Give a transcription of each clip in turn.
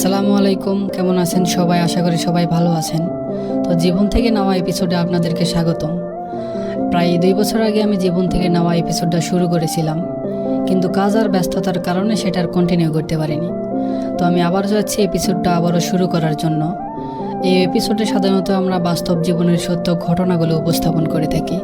আসসালামু আলাইকুম, কেমন আছেন সবাই? আশা করি সবাই ভালো আছেন। তো জীবন থেকে নেওয়া এপিসোডে আপনাদেরকে স্বাগতম। প্রায় দুই বছর আগে আমি জীবন থেকে নেওয়া এপিসোডটা শুরু করেছিলাম। কিন্তু কাজ আর ব্যস্ততার কারণে সেটার কন্টিনিউ করতে পারিনি। তো আমি আবার যাচ্ছি এপিসোডটা আবারও শুরু করার জন্য। এই এপিসোডে সাধারণত আমরা বাস্তব জীবনের সত্য ঘটনাগুলো উপস্থাপন করে থাকি।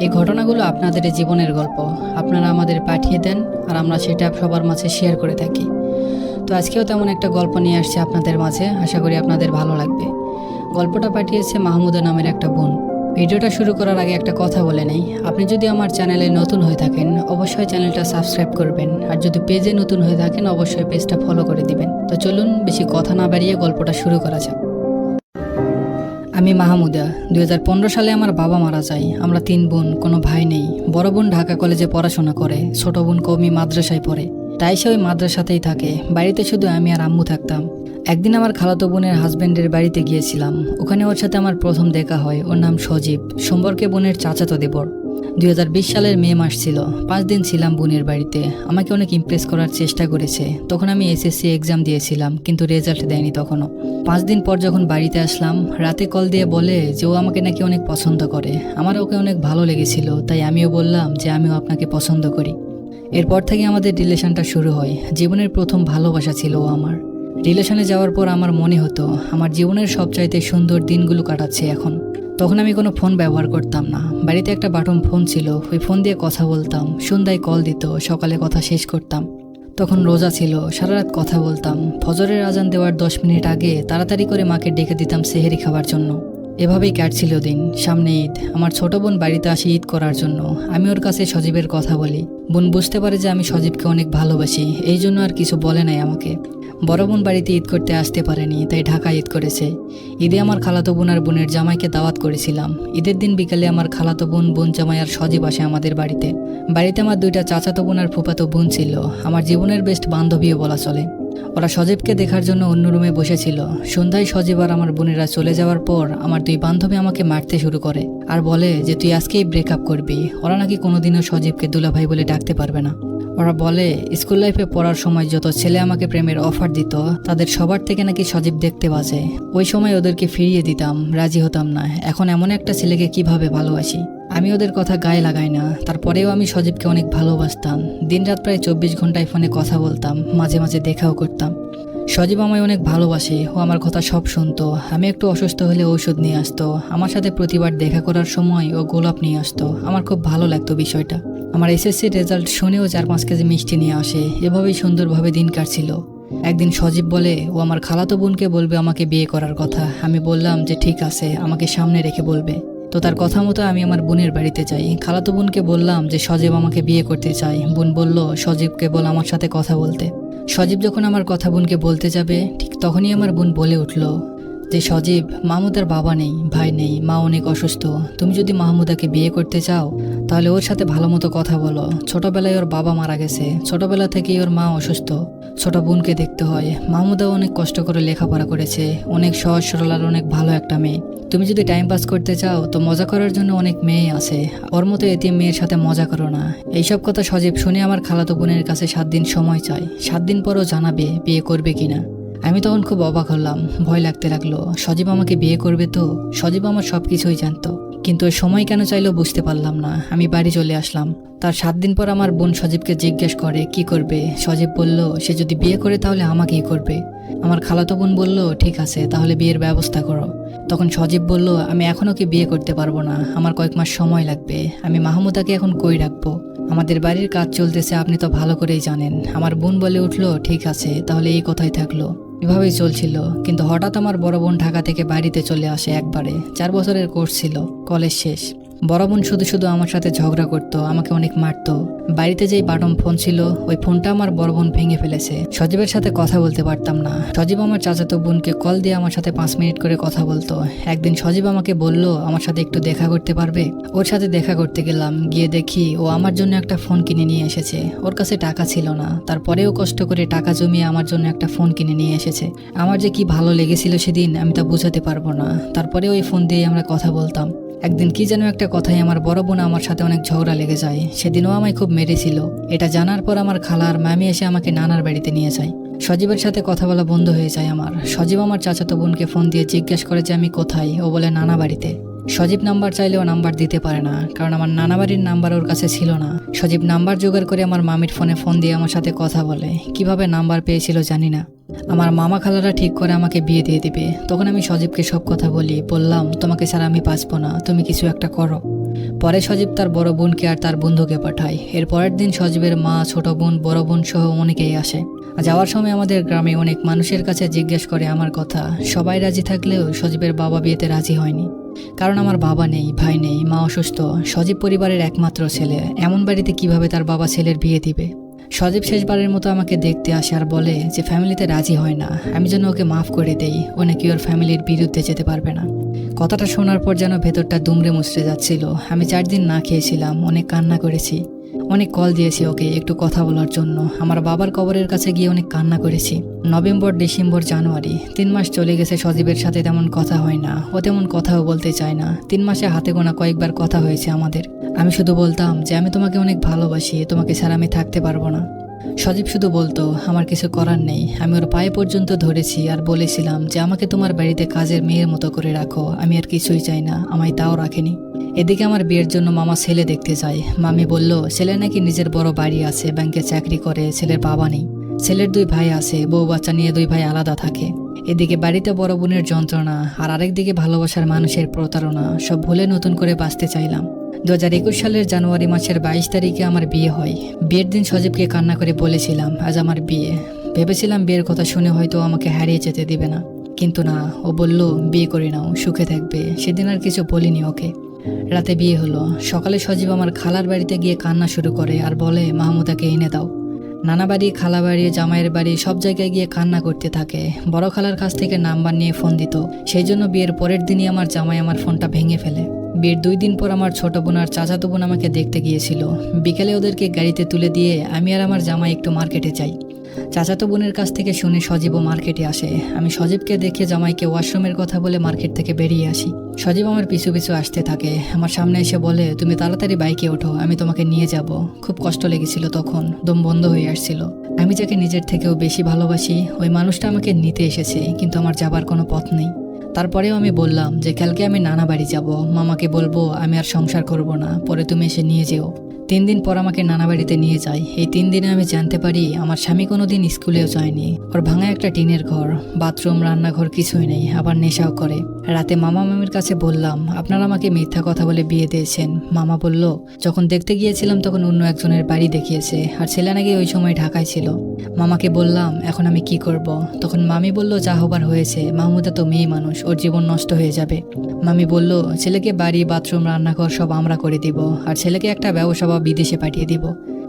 এই ঘটনাগুলো আপনাদের জীবনের গল্প। আপনারা আমাদের পাঠিয়ে দেন আর আমরা সেটা সবার মাঝে শেয়ার করে থাকি। তো আজকেও তেমন একটা গল্প নিয়ে আসছে আপনাদের মাঝে। আশা করি আপনাদের ভালো লাগবে। গল্পটা পাঠিয়েছে মাহমুদা নামের একটা বোন। ভিডিওটা শুরু করার আগে একটা কথা বলে নেই। আপনি যদি আমার চ্যানেলে নতুন হয়ে থাকেন, অবশ্যই চ্যানেলটা সাবস্ক্রাইব করবেন। আর যদি পেজে নতুন হয়ে থাকেন, অবশ্যই পেজটা ফলো করে দিবেন। তো চলুন, বেশি কথা না বাড়িয়ে গল্পটা শুরু করা যাক। আমি মাহমুদা। দু হাজার পনেরো সালে আমার বাবা মারা যায়। আমরা তিন বোন, কোনো ভাই নেই। বড় বোন ঢাকা কলেজে পড়াশোনা করে, ছোট বোন কৌমি মাদ্রাসায় পড়ে। তাই সে ওই মাদ্রাসাতেই থাকে। বাড়িতে শুধু আমি আর আম্মু থাকতাম। একদিন আমার খালাতো বোনের হাজব্যান্ডের বাড়িতে গিয়েছিলাম। ওখানে ওর সাথে আমার প্রথম দেখা হয়। ওর নাম সজীব। সম্পর্কে বোনের চাচাতো দেবর। দুই হাজার বিশ সালের মে মাস ছিল। পাঁচ দিন ছিলাম বোনের বাড়িতে। আমাকে অনেক ইমপ্রেস করার চেষ্টা করেছে। তখন আমি এসএসসি এক্সাম দিয়েছিলাম, কিন্তু রেজাল্ট দেয়নি তখনও। পাঁচ দিন পর যখন বাড়িতে আসলাম, রাতে কল দিয়ে বলে যে ও আমাকে নাকি অনেক পছন্দ করে। আমার ওকে অনেক ভালো লেগেছিল, তাই আমিও বললাম যে আমিও আপনাকে পছন্দ করি। এরপর থেকে আমাদের রিলেশনটা শুরু হয়। জীবনের প্রথম ভালোবাসা ছিল আমার। রিলেশনে যাওয়ার পর আমার মনে হতো, আমার জীবনের সবচাইতে সুন্দর দিনগুলো কাটাচ্ছে এখন। তখন আমি কোনো ফোন ব্যবহার করতাম না। বাড়িতে একটা বাটন ফোন ছিল, ওই ফোন দিয়ে কথা বলতাম। সন্ধ্যায় কল দিত, সকালে কথা শেষ করতাম। তখন রোজা ছিল সারা রাত কথা বলতাম। ফজরের আজান দেওয়ার দশ মিনিট আগে তাড়াতাড়ি করে মাকে ডেকে দিতাম সেহেরি খাবার জন্য। এভাবেই কাটছিল দিন। সামনে ঈদ। আমার ছোট বোন বাড়িতে আসে ঈদ করার জন্য। আমি ওর কাছে সজীবের কথা বলি। বোন বুঝতে পারে যে আমি সজীবকে অনেক ভালোবাসি। এই জন্য আর কিছু বলে নাই আমাকে। বড় বোন বাড়িতে ঈদ করতে আসতে পারেনি, তাই ঢাকা ঈদ করেছে। ঈদে আমার খালাতো বোন আর বোনের জামাইকে দাওয়াত করেছিলাম। ঈদের দিন বিকালে আমার খালাতো বোন বোন জামাই আর সজীব আসে আমাদের বাড়িতে। বাড়িতে আমার দুইটা চাচাতো বোন আর ফুপাতো বোন ছিল। আমার জীবনের বেস্ট বান্ধবীও বলা চলে। ওরা সজীবকে দেখার জন্য অন্য রুমে বসেছিল। সন্ধ্যায় সজীব আর আমার বোনেরা চলে যাওয়ার পর আমার দুই বান্ধবী আমাকে মারতে শুরু করে আর বলে যে, তুই আজকেই ব্রেকআপ করবি। ওরা নাকি কোনোদিনও সজীবকে দুলাভাই বলে ডাকতে পারবে না। ওরা বলে, স্কুল লাইফে পড়ার সময় যত ছেলে আমাকে প্রেমের অফার দিত, তাদের সবার থেকে নাকি সজীব দেখতে বাজে। ওই সময় ওদেরকে ফিরিয়ে দিতাম, রাজি হতাম না। এখন এমন একটা ছেলেকে কীভাবে ভালোবাসি? আমি ওদের কথা গায়ে লাগাই না। তারপরেও আমি সজীবকে অনেক ভালোবাসতাম। দিনরাত প্রায় চব্বিশ ঘন্টায় ফোনে কথা বলতাম, মাঝে মাঝে দেখাও করতাম। সজীব আমায় অনেক ভালোবাসে, ও আমার কথা সব শুনতো। আমি একটু অসুস্থ হলে ঔষধ নিয়ে আসতো। আমার সাথে প্রতিবার দেখা করার সময় ও গোলাপ নিয়ে আসতো। আমার খুব ভালো লাগতো বিষয়টা। আমার এসএসসির রেজাল্ট শুনেও চার পাঁচ কেজি মিষ্টি নিয়ে আসে। এভাবেই সুন্দরভাবে দিন কাটছিল। একদিন সজীব বলে, ও আমার খালাতো বোনকে বলবে আমাকে বিয়ে করার কথা। আমি বললাম যে, ঠিক আছে, আমাকে সামনে রেখে বলবে। তো তার কথা মতো আমি আমার বোনের বাড়িতে যাই। খালাতো বোনকে বললাম যে, সজীব আমাকে বিয়ে করতে চাই বোন বলল, সজীবকে বল আমার সাথে কথা বলতে। সজীব যখন আমার কথা বোনকে বলতে যাবে, ঠিক তখনই আমার বোন বলে উঠল যে, সজীব মাহমুদার বাবা নেই, ভাই নেই, মা অনেক অসুস্থ। তুমি যদি মাহমুদাকে বিয়ে করতে চাও তাহলে ওর সাথে ভালো মতো কথা বলো। ছোটবেলায় ওর বাবা মারা গেছে। ছোটবেলা থেকেই ওর মা অসুস্থ। ছোট বোনকে দেখতে হয়। মাহমুদাও অনেক কষ্ট করে লেখাপড়া করেছে। অনেক সহজ, সরল আর অনেক ভালো একটা মেয়ে। তুমি যদি টাইম পাস করতে চাও, তো মজা করার জন্য অনেক মেয়ে আছে। ওর মতো এটি মেয়ের সাথে মজা করো না। এইসব কথা সজীব শুনে আমার খালাতো বোনের কাছে সাত দিন সময় চাই সাত দিন পরও জানাবে বিয়ে করবে কিনা। আমি তখন খুব অবাক হলাম। ভয় লাগতে লাগল। সজীব আমাকে বিয়ে করবে তো? সজীব আমার সব কিছুই জানতো। কিন্তু ওই সময় কেন চাইলেও বুঝতে পারলাম না। আমি বাড়ি চলে আসলাম। তার সাত দিন পর আমার বোন সজীবকে জিজ্ঞেস করে, কি করবে? সজীব বলল, সে যদি বিয়ে করে তাহলে আমাকেই করবে। আমার খালাতো বোন বলল, ঠিক আছে, তাহলে বিয়ের ব্যবস্থা করো। তখন সজীব বলল, আমি এখনও কি বিয়ে করতে পারব না। আমার কয়েক মাস সময় লাগবে। আমি মাহমুদাকে এখন কই রাখব? আমাদের বাড়ির কাজ চলতেছে, আপনি তো ভালো করেই জানেন। আমার বোন বলে উঠল, ঠিক আছে, তাহলে এই কথাই থাকল। এভাবেই চলছিল, কিন্তু হঠাৎ আমার বড় বোন ঢাকা থেকে বাড়িতে চলে আসে একবারে। চার বছরের কোর্স ছিল, কলেজ শেষ। বড় বোন শুধু শুধু আমার সাথে ঝগড়া করতো, আমাকে অনেক মারতো। বাড়িতে যেই বাটম ফোন ছিল, ওই ফোনটা আমার বড় বোন ভেঙে ফেলেছে। সজীবের সাথে কথা বলতে পারতাম না। সজীব আমার চাচাতো বোনকে কল দিয়ে আমার সাথে পাঁচ মিনিট করে কথা বলতো। একদিন সজীব আমাকে বলল, আমার সাথে একটু দেখা করতে পারবে? ওর সাথে দেখা করতে গেলাম। গিয়ে দেখি ও আমার জন্য একটা ফোন কিনে নিয়ে এসেছে। ওর কাছে টাকা ছিল না। তারপরেও কষ্ট করে টাকা জমিয়ে আমার জন্য একটা ফোন কিনে নিয়ে এসেছে। আমার যে কি ভালো লেগেছিল সেদিন আমি তা বোঝাতে পারব না। তারপরে ওই ফোন দিয়ে আমরা কথা বলতাম। একদিন কি যেন একটা কথাই আমার বড় বোন আমার সাথে অনেক ঝগড়া লেগে যায়। সেদিনও আমায় খুব মেরেছিল। এটা জানার পর আমার খালা আর মামি এসে আমাকে নানার বাড়িতে নিয়ে যায়। সজীবের সাথে কথা বলা বন্ধ হয়ে যায় আমার। সজীব আমার চাচাতো বোনকে ফোন দিয়ে জিজ্ঞেস করে যে আমি কোথায়। ও বলে, নানা বাড়িতে। সজীব নাম্বার চাইলেও নাম্বার দিতে পারে না, কারণ আমার নানা বাড়ির নাম্বার ওর কাছে ছিল না। সজীব নাম্বার জোগাড় করে আমার মামির ফোনে ফোন দিয়ে আমার সাথে কথা বলে। কীভাবে নাম্বার পেয়েছিল জানি না। আমার মামা খালারা ঠিক করে আমাকে বিয়ে দিয়ে দিবে। তখন আমি সজীবকে সব কথা বলি, বললাম, তোমাকে ছাড়া আমি বাঁচবো না, তুমি কিছু একটা করো। পরে সজীব তার বড় বোনকে আর তার বন্ধুকে পাঠায়। এর পরের দিন সজীবের মা, ছোট বোন, বড় বোন সহ অনেকেই আসে। যাওয়ার সময় আমাদের গ্রামে অনেক মানুষের কাছে জিজ্ঞেস করে আমার কথা। সবাই রাজি থাকলেও সজীবের বাবা বিয়েতে রাজি হয়নি। কারণ আমার বাবা নেই, ভাই নেই, মা অসুস্থ। সজীব পরিবারের একমাত্র ছেলে। এমন বাড়িতে কীভাবে তার বাবা ছেলের বিয়ে দিবে? সজীব শেষবারের মতো আমাকে দেখতে আসে আর বলে যে ফ্যামিলিতে রাজি হয় না। আমি যেন ওকে মাফ করে দেই। ও নাকি ওর ফ্যামিলির বিরুদ্ধে যেতে পারবে না। কথাটা শোনার পর যেন ভেতরটা দুমড়ে মুচড়ে যাচ্ছিল। আমি চার দিন না খেয়েছিলাম। অনেক কান্না করেছি। অনেক কল দিয়েছি ওকে একটু কথা বলার জন্য। আমার বাবার কবরের কাছে গিয়ে অনেক কান্না করেছি। November, December, January. তিন মাস চলে গেছে সজীবের সাথে তেমন কথা হয় না। ও তেমন কথাও বলতে চায় না। তিন মাসে হাতে গোনা কয়েকবার কথা হয়েছে আমাদের। আমি শুধু বলতাম যে, আমি তোমাকে অনেক ভালোবাসি। তোমাকে ছাড়া আমি থাকতে পারব না। সজীব শুধু বলতো, আমার কিছু করার নেই। আমি ওর পায়ে পর্যন্ত ধরেছি আর বলেছিলাম যে আমাকে তোমার বাড়িতে কাজের মেয়ের মতো করে রাখো। আমি আর কিছুই চাই না, আমায় তাও রাখেনি। এদিকে আমার বিয়ের জন্য মামা ছেলে দেখতে যায়। মামি বলল, ছেলে নাকি নিজের বড় বাড়ি আছে, ব্যাংকে চাকরি করে, ছেলের বাবা নেই। ছেলের দুই ভাই আছে, বউ বাচ্চা নিয়ে দুই ভাই আলাদা থাকে। এদিকে বাড়িতে বড় বোনের যন্ত্রণা আর আরেকদিকে ভালোবাসার মানুষের প্রতারণা, সব ভুলে নতুন করে বাঁচতে চাইলাম। দু হাজার একুশ সালের জানুয়ারি মাসের বাইশ তারিখে আমার বিয়ে হয়। বিয়ের দিন সজীবকে কান্না করে বলেছিলাম, আজ আমার বিয়ে। ভেবেছিলাম বিয়ের কথা শুনে হয়তো আমাকে হারিয়ে যেতে দিবে না। কিন্তু না, ও বলল, বিয়ে করে নাও, সুখে থাকবে। সেদিন আর কিছু বলিনি ওকে। রাতে বিয়ে হলো। সকালে সজীব আমার খালার বাড়িতে গিয়ে কান্না শুরু করে আর বলে, মাহমুদাকে এনে দাও। নানা বাড়ি, খালা বাড়ি, জামাইয়ের বাড়ি, সব জায়গায় গিয়ে কান্না করতে থাকে। বড় খালার কাছ থেকে নাম্বার নিয়ে ফোন দিত। সেই জন্য বিয়ের পরের দিনই আমার জামাই আমার ফোনটা ভেঙে ফেলে। বিয়ের দুই দিন পর আমার ছোট বোন আর চাচাতো বোন আমাকে দেখতে গিয়েছিল। বিকেলে ওদেরকে গাড়িতে তুলে দিয়ে আমি আর আমার জামাই একটু মার্কেটে যাই। চাচাতো বোনের কাছ থেকে শুনে সজীবও মার্কেটে আসে। আমি সজীবকে দেখে জামাইকে ওয়াশরুমের কথা বলে মার্কেট থেকে বেরিয়ে আসি। সজীব আমার পিছু পিছু আসতে থাকে। আমার সামনে এসে বলে, তুমি তাড়াতাড়ি বাইকে ওঠো, আমি তোমাকে নিয়ে যাব। খুব কষ্ট লেগেছিল তখন, দম বন্ধ হয়ে আসছিল। আমি যাকে নিজের থেকেও বেশি ভালোবাসি, ওই মানুষটা আমাকে নিতে এসেছে, কিন্তু আমার যাবার কোনো পথ নেই। তারপরেও আমি বললাম যে কালকে আমি নানা বাড়ি যাব। মামাকে বলব, আমি আর সংসার করব না, পরে তুমি এসে নিয়ে যেও। তিন দিন পর আমাকে নানা বাড়িতে নিয়ে যায়। এই তিন দিনে আমি জানতে পারি আমার স্বামী কোনো দিন স্কুলেও যায়নি। ওর ভাঙা একটা টিনের ঘর, বাথরুম, রান্নাঘর কিছুই নেই, আবার নেশাও করে। রাতে মামা মামির কাছে বললাম, আপনারা আমাকে মিথ্যা কথা বলে বিয়ে দিয়েছেন। মামা বলল, যখন দেখতে গিয়েছিলাম তখন অন্য একজনের বাড়ি দেখিয়েছে, আর ছেলে নাকি ওই সময় ঢাকায় ছিল। মামাকে বললাম, এখন আমি কি করব? তখন মামি বলল, যা হবার হয়েছে, মাহমুদা তো মেয়ে মানুষ, ওর জীবন নষ্ট হয়ে যাবে। মামি বলল, ছেলেকে বাড়ি, বাথরুম, রান্নাঘর সব আমরা করে দিব, আর ছেলেকে একটা ব্যবসা বা বিদেশে পাঠিয়ে দিব।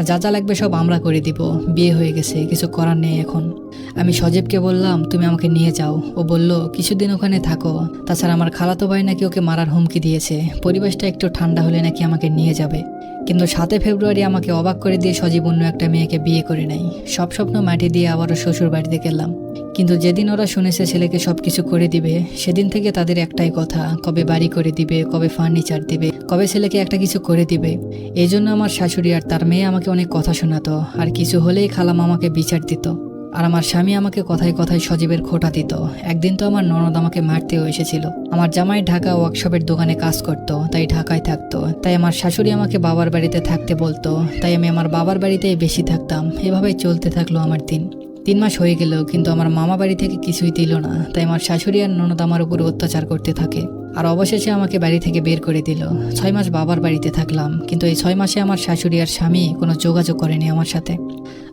যা যা লাগবে সব আমরা করে দিব। বিয়ে হয়ে গেছে, কিছু করার নেই এখন। আমি সজীবকে বললাম, তুমি আমাকে নিয়ে যাও। ও বলল, কিছুদিন ওখানে থাকো। তাছাড়া আমার খালাতো ভাই নাকি ওকে মারার হুমকি দিয়েছে। পরিবেশটা একটু ঠান্ডা হলে নাকি আমাকে নিয়ে যাবে। কিন্তু সাতে ফেব্রুয়ারি আমাকে অবাক করে দিয়ে সজীব অন্য একটা মেয়েকে বিয়ে করে নেয়। সব স্বপ্ন মাটি দিয়ে আবারও শ্বশুর বাড়িতে গেলাম। কিন্তু যেদিন ওরা শুনেছে ছেলেকে সব কিছু করে দিবে, সেদিন থেকে তাদের একটাই কথা, কবে বাড়ি করে দিবে, কবে ফার্নিচার দিবে, কবে ছেলেকে একটা কিছু করে দিবে। এই জন্য আমার শাশুড়ি আর তার মেয়ে আমাকে অনেক কথা শোনাতো, আর কিছু হলেই খালাম আমাকে বিচার দিত। আর আমার স্বামী আমাকে কথায় কথায় সজীবের খোটা দিত। একদিন তো আমার ননদ আমাকে মারতেও এসেছিল। আমার জামাই ঢাকা ওয়ার্কশপের দোকানে কাজ করত, তাই ঢাকায় থাকতো। তাই আমার শাশুড়ি আমাকে বাবার বাড়িতে থাকতে বলতো। তাই আমি আমার বাবার বাড়িতেই বেশি থাকতাম। এভাবেই চলতে থাকল আমার দিন। তিন মাস হয়ে গেল, কিন্তু আমার মামা বাড়ি থেকে কিছুই দিল না। তাই আমার শাশুড়ি আর ননদ আমার উপর অত্যাচার করতে থাকে। আর অবশেষে আমাকে বাড়ি থেকে বের করে দিল। ছয় মাস বাবার বাড়িতে থাকলাম, কিন্তু এই ছয় মাসে আমার শাশুড়ি আর স্বামী কোনো যোগাযোগ করেনি আমার সাথে।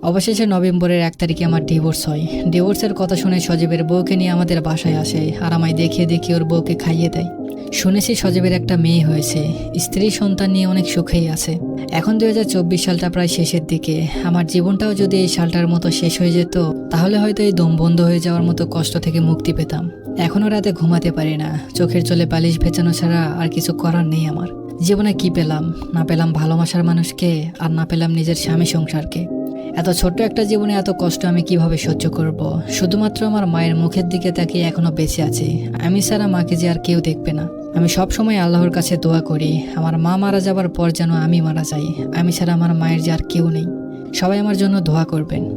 অবশেষে নভেম্বরের এক তারিখে আমার ডিভোর্স হয়। ডিভোর্সের কথা শুনে সজীবের বউকে নিয়ে আমাদের বাসায় আসে। আর আমায় দেখিয়ে দেখিয়ে ওর বউকে খাইয়ে দেয়। শুনেছি সজীবের একটা মেয়ে হয়েছে। স্ত্রী সন্তান নিয়ে অনেক সুখেই আছে। এখন দুই হাজার চব্বিশ সালটা প্রায় শেষের দিকে। আমার জীবনটাও যদি এই সালটার মতো শেষ হয়ে যেত, তাহলে হয়তো এই দম বন্ধ হয়ে যাওয়ার মতো কষ্ট থেকে মুক্তি পেতাম। এখনও রাতে ঘুমাতে পারি না। চোখের চলে বালিশ ভেজানো ছাড়া আর কিছু করার নেই আমার। জীবনে কি পেলাম? না পেলাম ভালোবাসার মানুষকে, আর না পেলাম নিজের স্বামী সংসারকে। এত ছোট্ট একটা জীবনে এত কষ্ট আমি কীভাবে সহ্য করব? শুধুমাত্র আমার মায়ের মুখের দিকে তাকিয়ে এখনও বেঁচে আছে। আমি ছাড়া মাকে যে আর কেউ দেখবে না। আমি সব সময় আল্লাহর কাছে দোয়া করি, আমার মা মারা যাবার পর যেন আমি মারা যাই। আমি ছাড়া আমার মায়ের যে আর কেউ নেই। সবাই আমার জন্য দোয়া করবেন।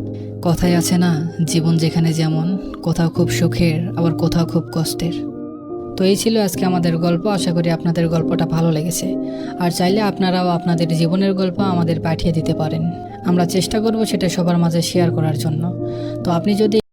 কথায় আছে না, জীবন যেখানে যেমন, কোথাও খুব সুখের, আবার কোথাও খুব কষ্টের। তো এই ছিল আজকে আমাদের গল্প। আশা করি আপনাদের গল্পটা ভালো লেগেছে। আর চাইলে আপনারাও আপনাদের জীবনের গল্প আমাদের পাঠিয়ে দিতে পারেন। আমরা চেষ্টা করব সেটা সবার মাঝে শেয়ার করার জন্য। তো আপনি যদি